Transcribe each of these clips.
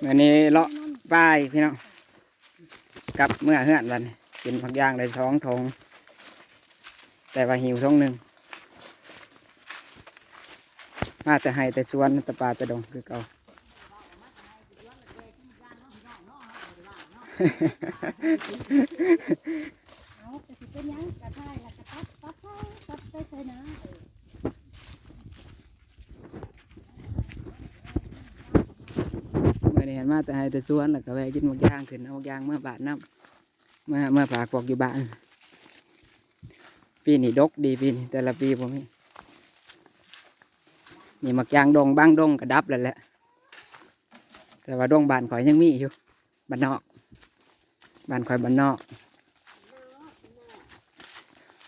เมื่อนี้เลาะป้ายพี่น้องกับเมื่อเฮือนวันกินผักย่างได้สองทงแต่ว่าหิวท้องหนึ่งมาแต่ให้แต่สวนแต่ปลาแต่ดงคือเก่าเอาแต่สิเป็นหยังกระทายแล้วก็ตัดตัดไปตัดไปใส่นะเออ เมื่อนี้เห็นมาแต่ให้แต่สวนแล้วก็แวะกินผักย่างขึ้นเอาผักย่างเมื่อบาทน้ำเมื่อเมื่อฝากบอกอยู่บ้าน ปีนี้ดกดีปีนี้แต่ละปีผมนี่มักยางดงบ้างดงกระดับแล้วแหละ แต่ว่าดงบานข่อยยังมีอยู่บ้านนอกบ้านข่อยบ้านนอก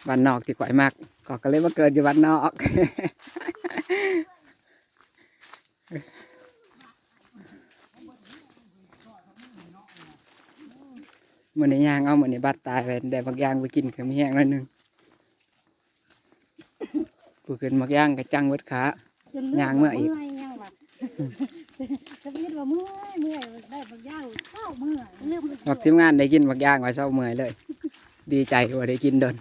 บ้านนอกที่ข่อยมากก็ก็เลยมาเกิดอยู่บ้านนอก มื่อนี้ยางเอามื่อนี้บัดตายไปได้บางย่างไปกินก็มีแห้งแล้วหนึงกูขึ้นมักย่างกระจังเวดขา ย่างเมื่อยอีกเมื่อยยังวะจะคิดว่าเมื่อยเมื่อยได้บางอย่างเข้าเมื่อยลืมบอกทีมงานได้กินมักย่างไว้เศร้าเมื่อยเลย ดีใจว่าได้กินโดน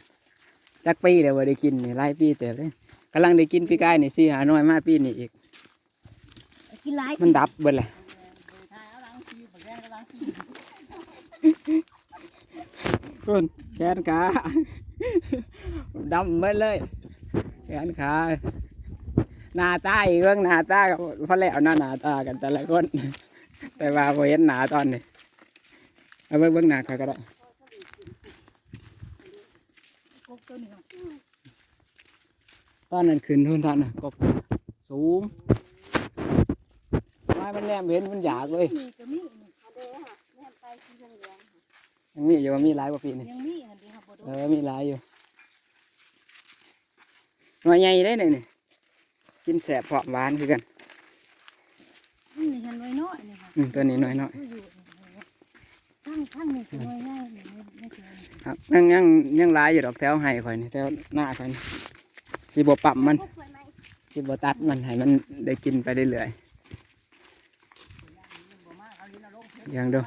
จักปีเลยว่าได้กินนี่หลายปีเต็มเลยกำลังได้กินปีกายนี่สี่หาน้อยมาปีนี่อีก กินหลายมันดับเบิดเลย ณแขนขาดำเบิดเลย แขนขาหน้าตาอีกเรื่องหน้าตากับพอแล้วเนาะหน้าตากันแต่ละคน แต่ว่าพอเห็นหน้าตอนนี้เอาเบิ่งเบิ่งหน้าเขาก็ได้ตอนนั้นขึ้นทุนทันนะกบสูงไม้มันแนมเห็นมันอยากเลย ยังมีอยู่ว่ามีหลายกว่าปีนี่ๆยังมีอันเดียวค่ะบ่เอดูอมีหลายอยู่หน่วยใหญ่ได้เลยนี่กินแสบเพาะหวานคือกันนี่เห็นไว้น้อยนี่ค่ะอืมตัวนี้หน่อยน้อยอยู่นี่ข้างข้างนี่คือน้อยง่ายนี่ไม่ไม่เกินๆครับยังยังยังหลายอยู่ดอกแถวไห้ข่อยนี่แถวหน้าข่อยนี่สิบปั๊มมัน สิบตัดมันให้มันได้กินไปเรื่อยๆอย่างเดียว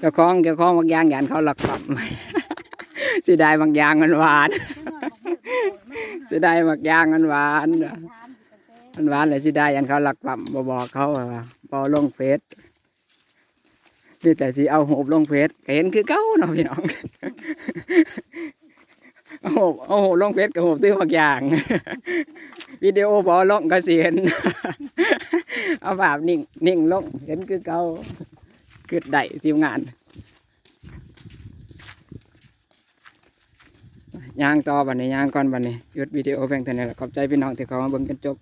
เจ้าของเจ้าของบางอย่างยานเขาหลักปั๊มสิได้บางอย่างมันหวานสิได้บางอย่างมันหวานมันหวานเลยสิได้ยันเขาหลักปั๊มบบอกเขาว่าบอลงเฟซมีแต่สิเอาโหบลงเฟซเห็นคือเก้าเนาะพี่น้องเอาโหบเอาโหบลงเฟซกับโหบตื้อบางอย่างวิดีโอบอลงก็เสียนเอาภาพนิ่งนิ่งลงเห็นคือเก้า เกิดได้ทีมงานย่างต่อบันนี้ย่างก่อนบันนี้ยุดวิดีโอเพียงเท่านี้แหละขอบใจพี่น้องที่เขามาเบิ่งกันจบ